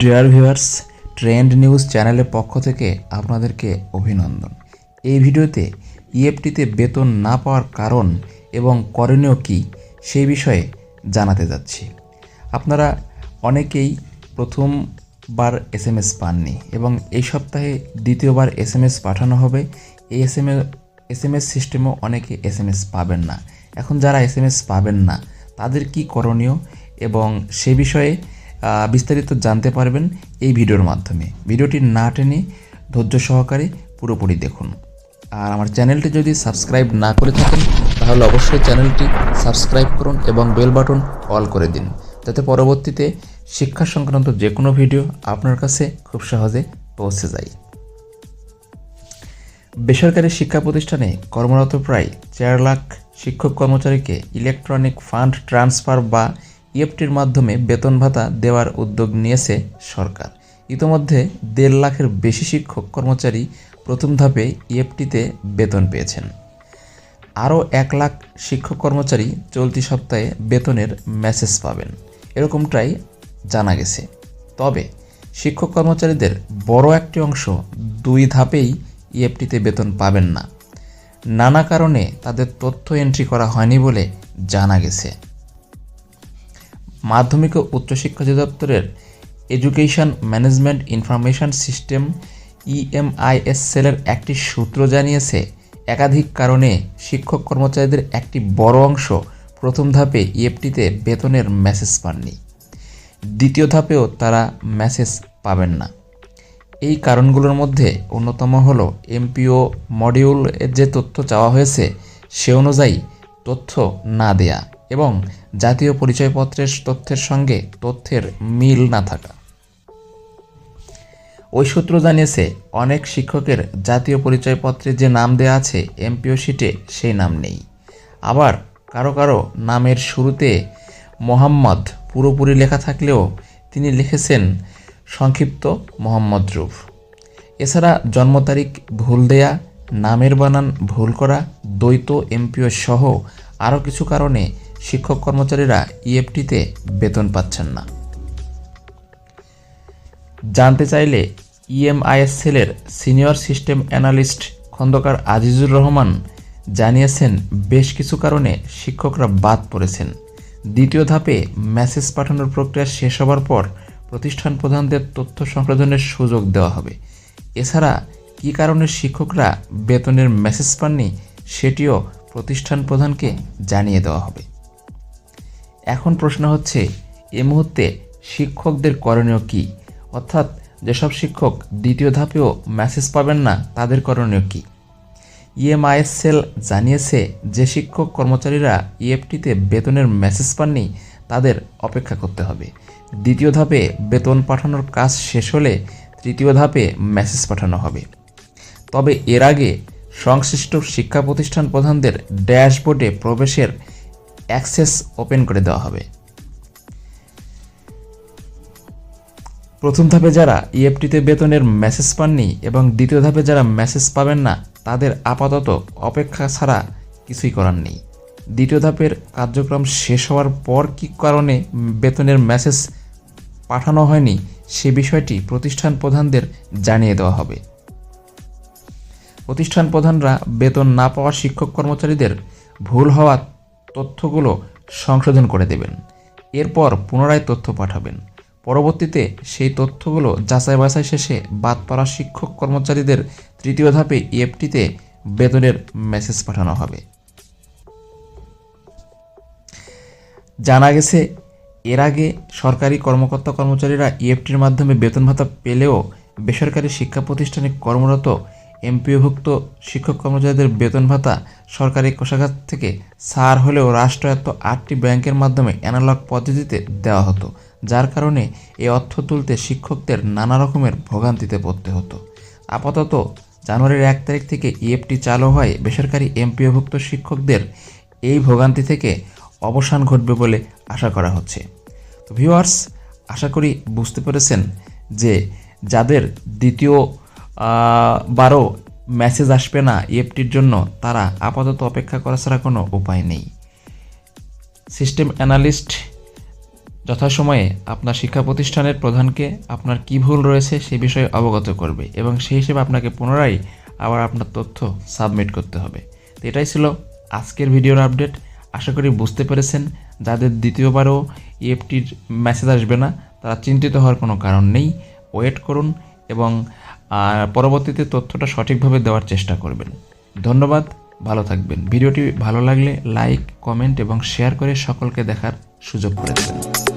Dear viewers trend news চ্যানেলের পক্ষ থেকে আপনাদেরকে অভিনন্দন। এই ভিডিওতে ইএফটিতে বেতন না পাওয়ার কারণ এবং করণীয় কী সেই বিষয়ে জানাতে যাচ্ছি। আপনারা অনেকেই প্রথমবার এস এম এস পাননি এবং এই সপ্তাহে দ্বিতীয়বার এস এম এস পাঠানো হবে। এই S M S M S সিস্টেমেও অনেকে এস এম এস পাবেন না। এখন যারা এস এম এস পাবেন না, তাদের কি করণীয় এবং সে বিষয়ে বিস্তারিত জানতে পারবেন এই ভিডিওর মাধ্যমে। ভিডিওটি না টেনে ধৈর্য সহকারে পুরোপুরি দেখুন। আর আমার চ্যানেলটি যদি সাবস্ক্রাইব না করে থাকেন, তাহলে অবশ্যই চ্যানেলটি সাবস্ক্রাইব করুন এবং বেল বাটন অল করে দিন। যাতে পরবর্তীতে শিক্ষা সংক্রান্ত যে কোনো ভিডিও আপনার কাছে খুব সহজে পৌঁছে যায়। বেসরকারি শিক্ষা প্রতিষ্ঠানে কর্মরত প্রায় চার লাখ শিক্ষক কর্মচারীকে ইলেকট্রনিক ফান্ড ট্রান্সফার বা ইএফটির মাধ্যমে বেতন ভাতা দেওয়ার উদ্যোগ নিয়েছে সরকার। ইতোমধ্যে দেড় লাখের বেশি শিক্ষক কর্মচারী প্রথম ধাপে ইএফটিতে বেতন পেয়েছেন। আরও এক লাখ শিক্ষক কর্মচারী চলতি সপ্তাহে বেতনের মেসেজ পাবেন। এরকমটাই জানা গেছে। তবে শিক্ষক কর্মচারীদের বড় একটি অংশ দুই ধাপেই ইএফটিতে বেতন পাবেন না। নানা কারণে তাদের তথ্য এন্ট্রি করা হয়নি বলে জানা গেছে। মাধ্যমিক ও উচ্চশিক্ষা অধিদপ্তরের education management information system EMIS সেলের একটি সূত্র জানিয়েছে, একাধিক কারণে শিক্ষক কর্মচারীদের একটি বড় অংশ প্রথম ধাপে ইএফটিতে বেতনের মেসেজ পাননি। দ্বিতীয় ধাপেও তারা মেসেজ পাবেন না। এই কারণগুলোর মধ্যে অন্যতম হলো এমপিও মডিউল যে তথ্য চাওয়া হয়েছে, সে অনুযায়ী তথ্য না দেয়া। এবং জাতীয় পরিচয়পত্রের তথ্যের সঙ্গে তথ্যের মিল না থাকা। ওই সূত্র জানিয়েছে, অনেক শিক্ষকের জাতীয় পরিচয়পত্রে যে নাম দেয়া আছে, এমপিও শিটে সেই নাম নেই। আবার কারও কারও নামের শুরুতে মোহাম্মদ পুরোপুরি লেখা থাকলেও তিনি লিখেছেন সংক্ষিপ্ত মোহাম্মদ রুফ। এছাড়া জন্ম তারিখ ভুল দেয়া, নামের বানান ভুল করা, দ্বৈত এমপিও সহ আরও কিছু কারণে শিক্ষক কর্মচারীরা ইএফটিতে বেতন পাচ্ছেন না। জানতে চাইলে ইএমআইএস সেলের senior system analyst Khandakar Azizur Rahman জানিয়েছেন, বেশ কিছু কারণে শিক্ষকরা বাদ পড়েছেন। দ্বিতীয় ধাপে মেসেজ পাঠানোর প্রক্রিয়া শেষ হবার পর প্রতিষ্ঠান প্রধানদের তথ্য সংশোধনের সুযোগ দেওয়া হবে। এছাড়া কী কারণে শিক্ষকরা বেতনের মেসেজ পাননি সেটিও প্রতিষ্ঠান প্রধানকে জানিয়ে দেওয়া হবে। এখন প্রশ্ন হচ্ছে, এ মুহূর্তে শিক্ষকদের করণীয় কী? অর্থাৎ যেসব শিক্ষক দ্বিতীয় ধাপেও মেসেজ পাবেন না, তাদের করণীয় কী? ইএমআইএস সেল জানিয়েছে যে শিক্ষক কর্মচারীরা ইএফটিতে বেতনের মেসেজ পাননি, তাদের অপেক্ষা করতে হবে। দ্বিতীয় ধাপে বেতন পাঠানোর কাজ শেষ হলে তৃতীয় ধাপে মেসেজ পাঠানো হবে। তবে এর আগে সংশ্লিষ্ট শিক্ষা প্রতিষ্ঠান প্রধানদের ড্যাশবোর্ডে প্রবেশের অ্যাক্সেস ওপেন করে দেওয়া হবে। প্রথম ধাপে যারা ইএফটিতে বেতনের মেসেজ পাননি এবং দ্বিতীয় ধাপে যারা মেসেজ পাবেন না, তাদের আপাতত অপেক্ষা ছাড়া কিছুই করার নেই। দ্বিতীয় ধাপের কার্যক্রম শেষ হওয়ার পর কী কারণে বেতনের মেসেজ পাঠানো হয়নি, সে বিষয়টি প্রতিষ্ঠান প্রধানদের জানিয়ে দেওয়া হবে। প্রতিষ্ঠান প্রধানরা বেতন না পাওয়া শিক্ষক কর্মচারীদের ভুল হওয়া তথ্যগুলো সংশোধন করে দেবেন। এরপর পুনরায় তথ্য পাঠাবেন। পরবর্তীতে সেই তথ্যগুলো যাচাই বাছাই শেষে বাদ পড়া শিক্ষক কর্মচারীদের তৃতীয় ধাপে ইএফটিতে বেতনের মেসেজ পাঠানো হবে। জানা গেছে, এর আগে সরকারি কর্মকর্তা কর্মচারীরা ইএফটির মাধ্যমে বেতন ভাতা পেলেও বেসরকারি শিক্ষা প্রতিষ্ঠানে কর্মরত এমপিওভুক্ত শিক্ষক কর্মচারীদের বেতন ভাতা সরকারি কোষাগার থেকে সার হলেও রাষ্ট্রায়ত্ত আটটি ব্যাংকের মাধ্যমে অ্যানালগ পদ্ধতিতে দেওয়া হতো, যার কারণে এ অর্থ তুলতে শিক্ষকদের নানা রকমের ভোগান্তিতে পড়তে হতো। আপাতত জানুয়ারির এক তারিখ থেকে ইএফটি চালু হয় বেসরকারি এমপিওভুক্ত শিক্ষকদের। এই ভোগান্তি থেকে অবসান ঘটবে বলে আশা করা হচ্ছে। তো ভিউয়ার্স, আশা করি বুঝতে পেরেছেন যে যাদের দ্বিতীয় বারও মেসেজ আসবে না ইএফটির জন্য, তারা আপাতত অপেক্ষা করা ছাড়া কোনো উপায় নেই। সিস্টেম অ্যানালিস্ট যথাসময়ে আপনার শিক্ষা প্রতিষ্ঠানের প্রধানকে আপনার কী ভুল রয়েছে সে বিষয়ে অবগত করবে এবং সেই হিসেবে আপনাকে পুনরায় আবার আপনার তথ্য সাবমিট করতে হবে। তো এটাই ছিল আজকের ভিডিওর আপডেট আশা করি বুঝতে পেরেছেন। যাদের দ্বিতীয়বারও ইএফটির মেসেজ আসবে না, তারা চিন্তিত হওয়ার কোনো কারণ নেই। ওয়েট করুন এবং আহ, পরবর্তীতে তথ্যটা সঠিকভাবে দেওয়ার চেষ্টা করবেন। ধন্যবাদ ভালো থাকবেন। ভিডিওটি ভালো লাগলে লাইক কমেন্ট এবং শেয়ার করে সকলকে দেখার সুযোগ করে দেবেন।